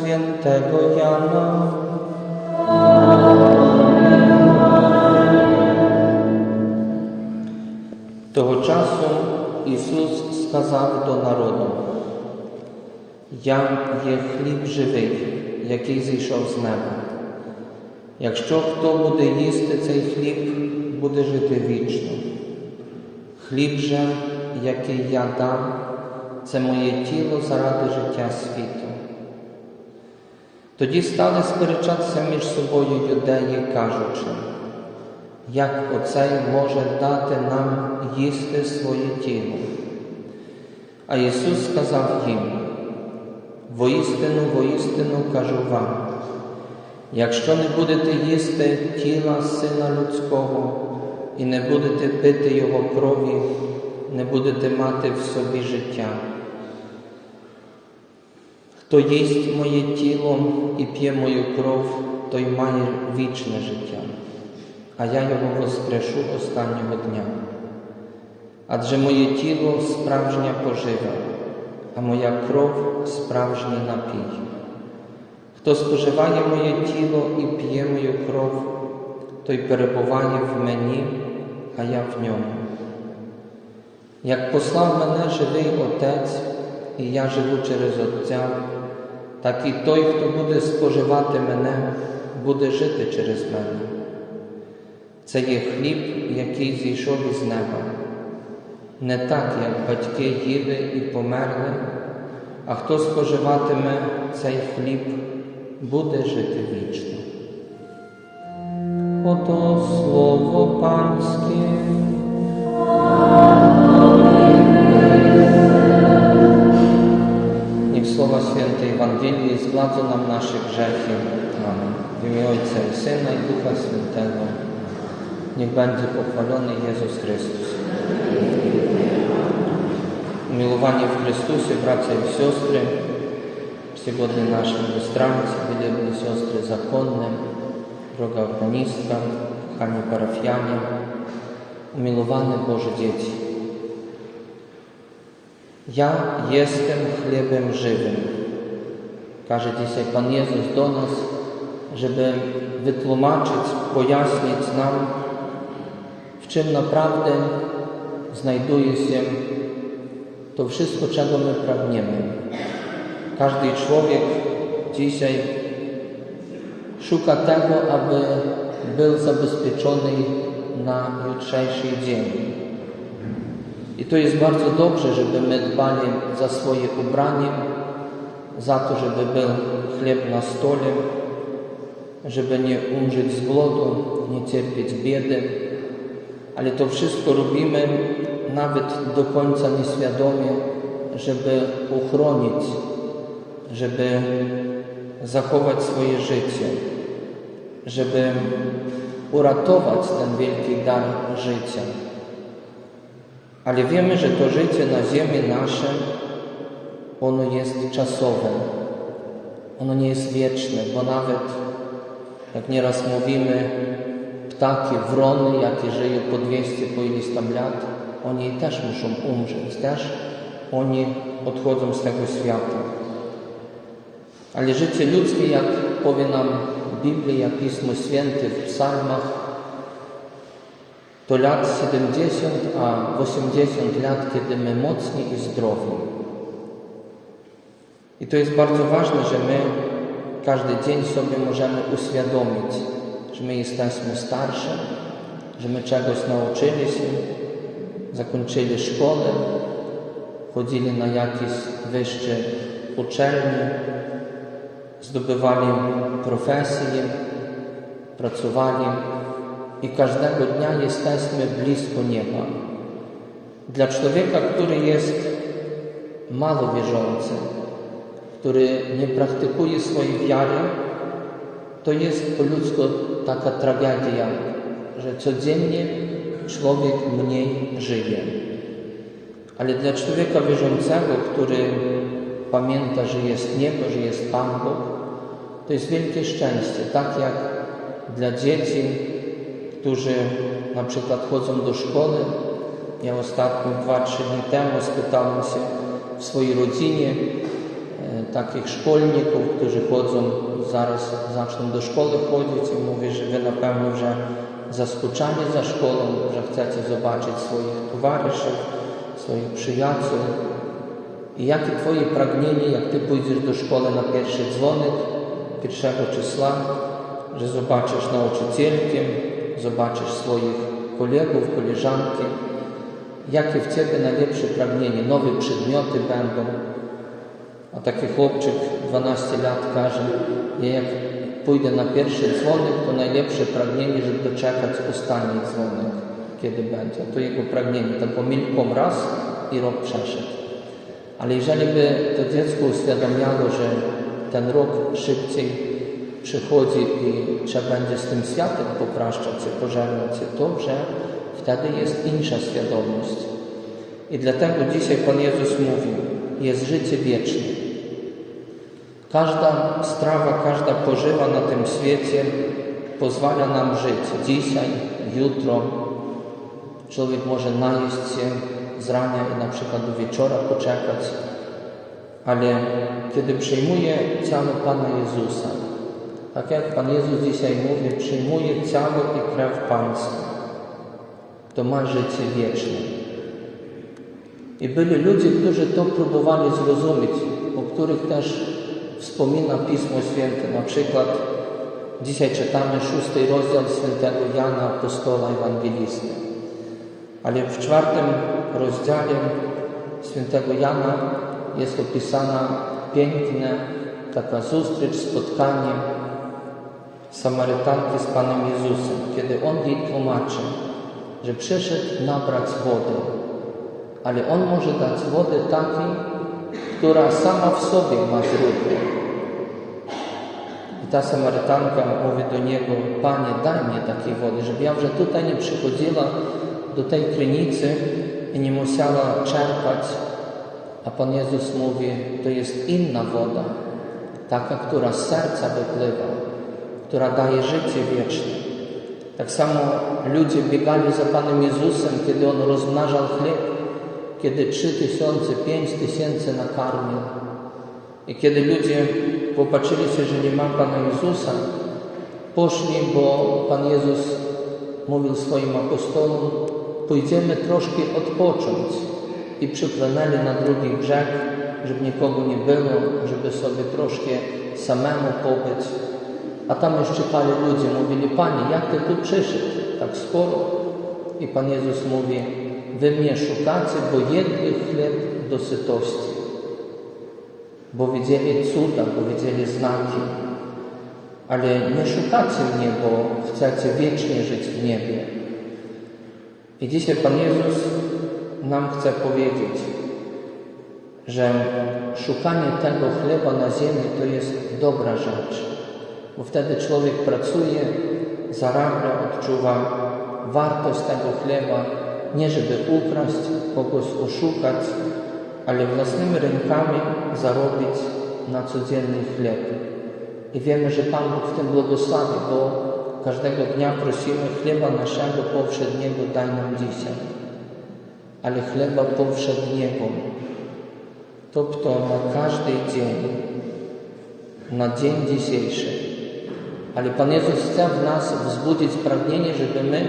Świętego Jana. Того часу Ісус сказав до народу, Я є хліб живий, який зійшов з неба. Якщо хто буде їсти цей хліб, буде жити вічно. Хліб же, який я дам, це моє тіло заради життя світу. Тоді стали сперечатися між собою юдеї, кажучи, як оцей може дати нам їсти своє тіло. А Ісус сказав їм, воістину, воістину кажу вам, якщо не будете їсти тіла Сина Людського і не будете пити Його крові, не будете мати в собі життя. Хто їсть моє тіло і п'є мою кров, той має вічне життя, а я його воскрешу останнього дня. Адже моє тіло справжня пожива, а моя кров справжній напій. Хто споживає моє тіло і п'є мою кров, той перебуває в мені, а я в ньому. Як послав мене живий Отець, і я живу через Отця, так і той, хто буде споживати мене, буде жити через мене. Це є хліб, який зійшов із неба. Не так, як батьки їли і померли, а хто споживатиме цей хліб, буде жити вічно. Ото слово панське. Niech Słowa Święte Ewangelii zgładzą nam nasze grzechy. Amen. W imię Ojca i Syna i Ducha Świętego. Niech będzie pochwalony Jezus Chrystus. Umiłowanie w Chrystusie, bracia i siostry, сегодня наши иностранцы, великие сестры законные, droga organistka, kochani parafianie, umilowane Boże dzieci. Ja jestem chlebem żywym. Każe dzisiaj Pan Jezus do nas, żeby wytłumaczyć, pojaśnić nam, w czym naprawdę znajduje się to wszystko, czego my pragniemy. Każdy człowiek dzisiaj szuka tego, aby był zabezpieczony na jutrzejszy dzień. I to jest bardzo dobrze, żeby my dbali za swoje ubranie, za to, żeby był chleb na stole, żeby nie umrzeć z głodu, nie cierpieć biedy. Ale to wszystko robimy nawet do końca nieświadomie, żeby uchronić, żeby zachować swoje życie, żeby uratować ten wielki dar życia. Ale wiemy, że to życie na ziemi nasze, ono jest czasowe. Ono nie jest wieczne, bo nawet, jak nieraz mówimy, ptaki, wrony, jakie żyją po 200, po ileś tam lat, oni też muszą umrzeć, też oni odchodzą z tego świata. Ale życie ludzkie, jak powie nam Biblia, Pismo Święte w psalmach, to lat 70, a 80 lat, kiedy my mocni i zdrowi. I to jest bardzo ważne, że my każdy dzień sobie możemy uświadomić, że my jesteśmy starsze, że my czegoś nauczyli się, zakończyli szkołę, chodzili na jakieś wyższe uczelnie, zdobywali profesję, pracowali i każdego dnia jesteśmy blisko nieba. Dla człowieka, który jest mało wierzący, który nie praktykuje swojej wiary, to jest po ludzku taka tragedia, że codziennie człowiek mniej żyje. Ale dla człowieka wierzącego, który pamięta, że jest niebo, że jest Pan Bóg, to jest wielkie szczęście. Tak jak dla dzieci, którzy na przykład chodzą do szkoły. Ja ostatnio, dwa, trzy dni temu spytałem się w swojej rodzinie, takich szkolników, którzy chodzą, zaraz zaczną do szkoły chodzić i mówi, że wy na pewno że zaskoczeni za szkołą, że chcecie zobaczyć swoich towarzyszy, swoich przyjaciół. I jakie Twoje pragnienie, jak Ty pójdziesz do szkoły na pierwszy dzwonek, pierwszego czysła, że zobaczysz nauczycielkę, zobaczysz swoich kolegów, koleżanki, jakie w Ciebie najlepsze pragnienie, nowe przedmioty będą. A taki chłopczyk 12 lat każe, ja jak pójdę na pierwszy dzwonek, to najlepsze pragnienie, żeby doczekać ostatni dzwonek, kiedy będzie. To jego pragnienie, tak pomilką raz i rok przeszedł. Ale jeżeli by to dziecko uświadamiało, że ten rok szybciej przychodzi i trzeba będzie z tym światem popraszczać się, pożegnać się, to że wtedy jest inna świadomość. I dlatego dzisiaj Pan Jezus mówi, jest życie wieczne. Każda strawa, każda pożywa na tym świecie pozwala nam żyć dzisiaj, jutro. Człowiek może najeść się z rania i na przykład do wieczora poczekać, ale kiedy przyjmuje ciało Pana Jezusa, tak jak Pan Jezus dzisiaj mówi, przyjmuje ciało i krew Pańską, to ma życie wieczne. I byli ludzie, którzy to próbowali zrozumieć, o których też wspomina Pismo Święte. Na przykład dzisiaj czytamy szósty rozdział świętego Jana, apostola ewangelisty. Ale w czwartym rozdziale świętego Jana jest opisana piękna taka zustrecz, spotkanie Samarytanki z Panem Jezusem, kiedy On jej tłumaczy, że przyszedł nabrać wody, ale On może dać wodę takiej, która sama w sobie ma źródło. I ta Samarytanka mówi do Niego, Panie, daj mi takiej wody, żeby ja już tutaj nie przychodziła do tej krynicy i nie musiała czerpać. A Pan Jezus mówi, to jest inna woda, taka, która z serca wypływa, która daje życie wieczne. Tak samo ludzie biegali za Panem Jezusem, kiedy On rozmnażał chleb, kiedy trzy tysiące, pięć tysięcy nakarmił. I kiedy ludzie popatrzyli się, że nie ma Pana Jezusa, poszli, bo Pan Jezus mówił swoim apostolom, pójdziemy troszkę odpocząć. I przypłynęli na drugi brzeg, żeby nikogo nie było, żeby sobie troszkę samemu pobyć. A tam już czekali ludzie, mówili, Panie, jak Ty tu przyszedł tak skoro? I Pan Jezus mówi, Wy mnie szukacie, bo jedli chleb do sytości. Bo widzieli cuda, bo widzieli znaki. Ale nie szukacie mnie, bo chcecie wiecznie żyć w niebie. I dzisiaj Pan Jezus nam chce powiedzieć, że szukanie tego chleba na ziemi to jest dobra rzecz, bo wtedy człowiek pracuje, zarabia, odczuwa wartość tego chleba, nie żeby ukraść, kogoś oszukać, ale własnymi rękami zarobić na codzienny chleb. I wiemy, że Pan Bóg w tym błogosławi, bo każdego dnia prosimy chleba naszego powszedniego daj nam dzisiaj. Ale chleba powszedniego, to kto na każdy dzień, na dzień dzisiejszy. Ale Pan Jezus chce w nas wzbudzić pragnienie, żeby my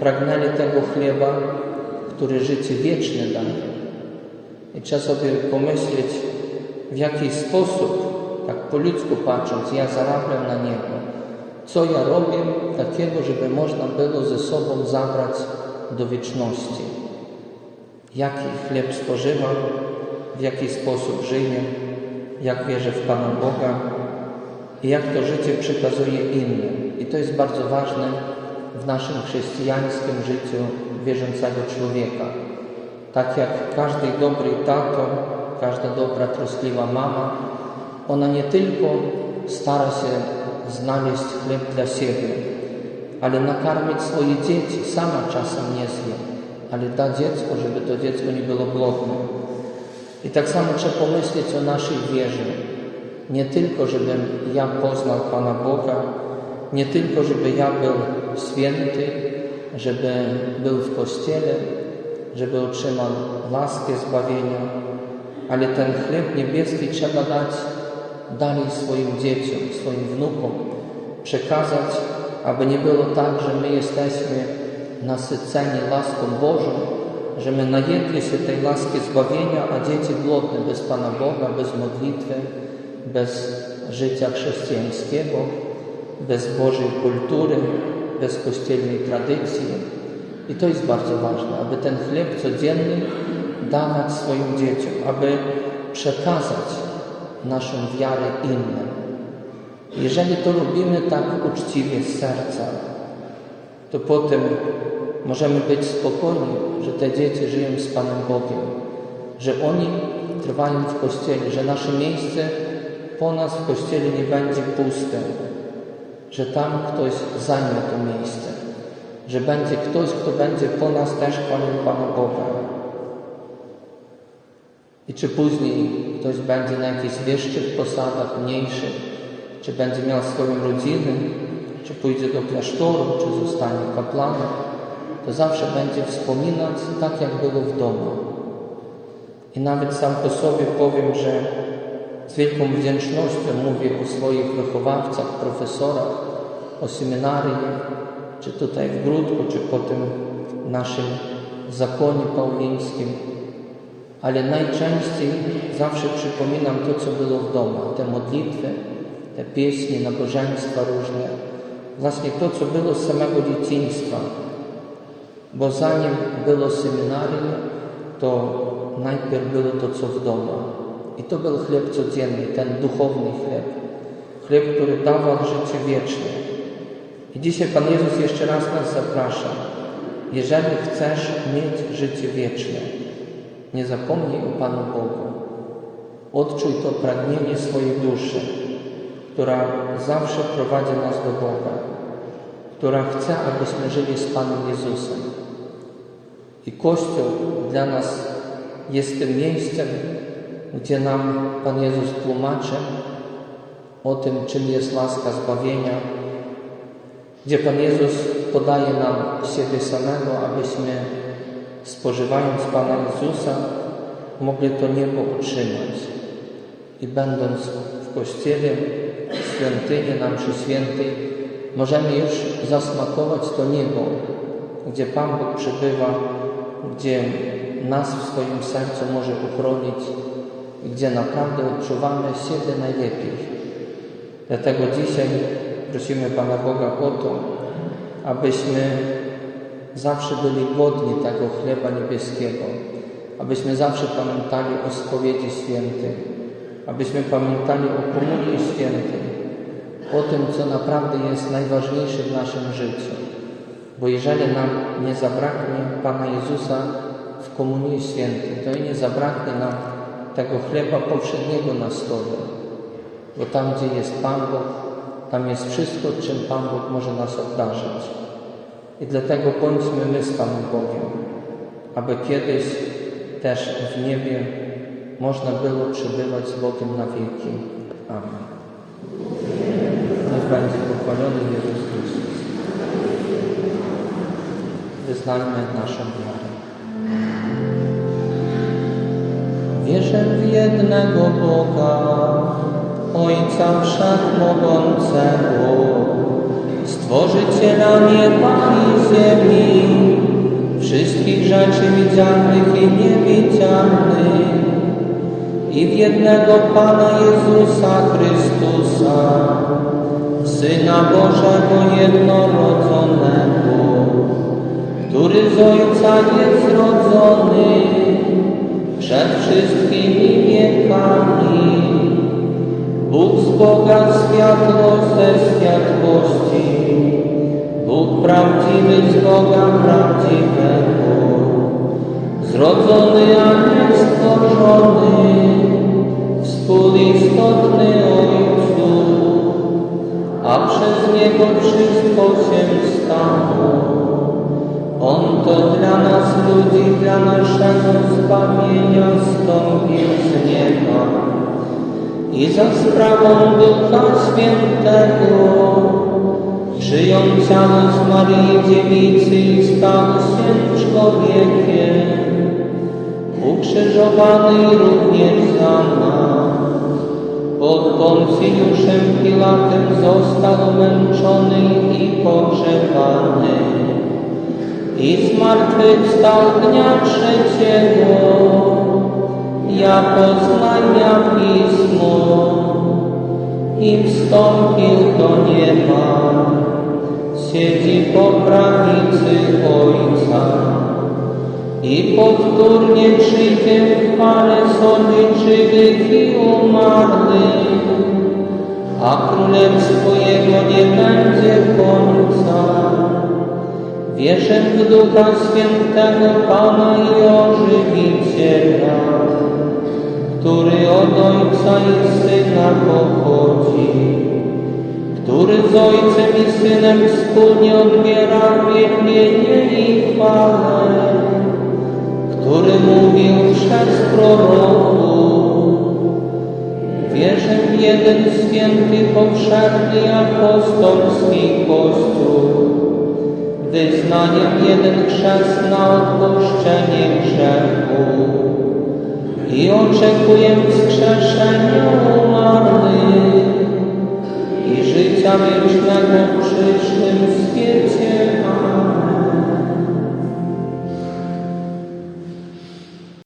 pragnęli tego chleba, który życie wieczne daje. I trzeba sobie pomyśleć, w jaki sposób, tak po ludzku patrząc, ja zarabiam na niego. Co ja robię takiego, żeby można było ze sobą zabrać do wieczności. Jaki chleb spożywam, w jaki sposób żyję, jak wierzę w Pana Boga i jak to życie przekazuje innym. I to jest bardzo ważne w naszym chrześcijańskim życiu wierzącego człowieka. Tak jak każdy dobry tato, każda dobra, troskliwa mama, ona nie tylko stara się znaleźć chleb dla siebie, ale nakarmić swoje dzieci. Sama czasem nie zje, ale da dziecko, żeby to dziecko nie było głodne. I tak samo trzeba pomyśleć o naszej wierze. Nie tylko, żebym ja poznał Pana Boga, nie tylko, żeby ja był święty, żeby był w Kościele, żeby otrzymał laskę zbawienia, ale ten chleb niebieski trzeba dać dalej swoim dzieciom, swoim wnukom, przekazać, aby nie było tak, że my jesteśmy nasyceni laską Bożą, że my najedli się tej laski zbawienia, a dzieci głodne bez Pana Boga, bez modlitwy, bez życia chrześcijańskiego, bez Bożej kultury, bez kościelnej tradycji. I to jest bardzo ważne, aby ten chleb codzienny dawać swoim dzieciom, aby przekazać naszą wiarę innym. Jeżeli to robimy tak uczciwie z serca, to potem możemy być spokojni, że te dzieci żyją z Panem Bogiem, że oni trwają w Kościele, że nasze miejsce po nas w Kościele nie będzie puste, że tam ktoś zajmie to miejsce, że będzie ktoś, kto będzie po nas też chwalił Pana Boga. I czy później ktoś będzie na jakichś wyższych posadach, mniejszych, czy będzie miał swoją rodzinę, czy pójdzie do klasztoru, czy zostanie kapłanem, to zawsze będzie wspominać tak, jak było w domu. I nawet sam po sobie powiem, że z wielką wdzięcznością mówię o swoich wychowawcach, profesorach, o seminarii, czy tutaj w Grudku, czy potem w naszym zakonie paulińskim. Ale najczęściej zawsze przypominam to, co było w domu, te modlitwy, te pieśni, nabożeństwa różne, właśnie to, co było z samego dzieciństwa. Bo zanim było seminarium, to najpierw było to, co w domu. I to był chleb codzienny, ten duchowny chleb. Chleb, który dawał życie wieczne. I dzisiaj Pan Jezus jeszcze raz nas zaprasza. Jeżeli chcesz mieć życie wieczne, nie zapomnij o Panu Bogu. Odczuj to pragnienie swojej duszy, która zawsze prowadzi nas do Boga, która chce, abyśmy żyli z Panem Jezusem. I Kościół dla nas jest tym miejscem, gdzie nam Pan Jezus tłumaczy o tym, czym jest łaska zbawienia, gdzie Pan Jezus podaje nam siebie samego, abyśmy spożywając Pana Jezusa mogli to niebo otrzymać. I będąc w Kościele, w świątyni nam przy świętej, możemy już zasmakować to niebo, gdzie Pan Bóg przebywa, gdzie nas w swoim sercu może uchronić gdzie naprawdę odczuwamy siebie najlepiej. Dlatego dzisiaj prosimy Pana Boga o to, abyśmy zawsze byli głodni tego chleba niebieskiego, abyśmy zawsze pamiętali o spowiedzi świętej, abyśmy pamiętali o komunii świętej, o tym, co naprawdę jest najważniejsze w naszym życiu. Bo jeżeli nam nie zabraknie Pana Jezusa w komunii świętej, to i nie zabraknie nam tego chleba powszedniego na stole. Bo tam, gdzie jest Pan Bóg, tam jest wszystko, czym Pan Bóg może nas obdarzyć. I dlatego bądźmy my z Panem Bogiem, aby kiedyś też w niebie można było przebywać z Bogiem na wieki. Amen. Niech będzie pochwalony Jezus Chrystus. Wyznajmy naszą wiarę. Wierzę w jednego Boga, Ojca Wszechmogącego, Stworzyciela nieba i ziemi, wszystkich rzeczy widzialnych i niewidzialnych, i w jednego Pana Jezusa Chrystusa, Syna Bożego jednorodzonego, który z Ojca jest przed wszystkimi wiekami, Bóg z Boga światło ze światłości, Bóg prawdziwy z Boga prawdziwego, zrodzony, a nie stworzony, współistotny Ojcu, a przez Niego wszystko się stało. On to dla nas ludzi, dla naszego zbawienia stąpił z nieba i za sprawą Ducha Świętego przyjął ciało z Maryi Dziewicy i stał się człowiekiem. ukrzyżowany również za nas. Pod Poncjuszem Pilatem został męczony i pogrzebany. I zmartwychwstał dnia trzeciego, jako znania Pismo, i wstąpił do nieba. Siedzi po prawicy Ojca i powtórnie przyjdzie w parę sądy żywych i umarłych, a królestwo Jego nie będzie końca. Wierzę w Ducha Świętego Pana i Ożywiciela, który od Ojca i Syna pochodzi, który z Ojcem i Synem wspólnie odbiera wielbienie i chwałę, który mówił przez proroków. Wierzę w jeden święty, powszechny apostolski Kościół, wyznaniem jeden chrzest na odpuszczenie grzechu i oczekuję wskrzeszenia umarłych i życia wiecznego w przyszłym świecie.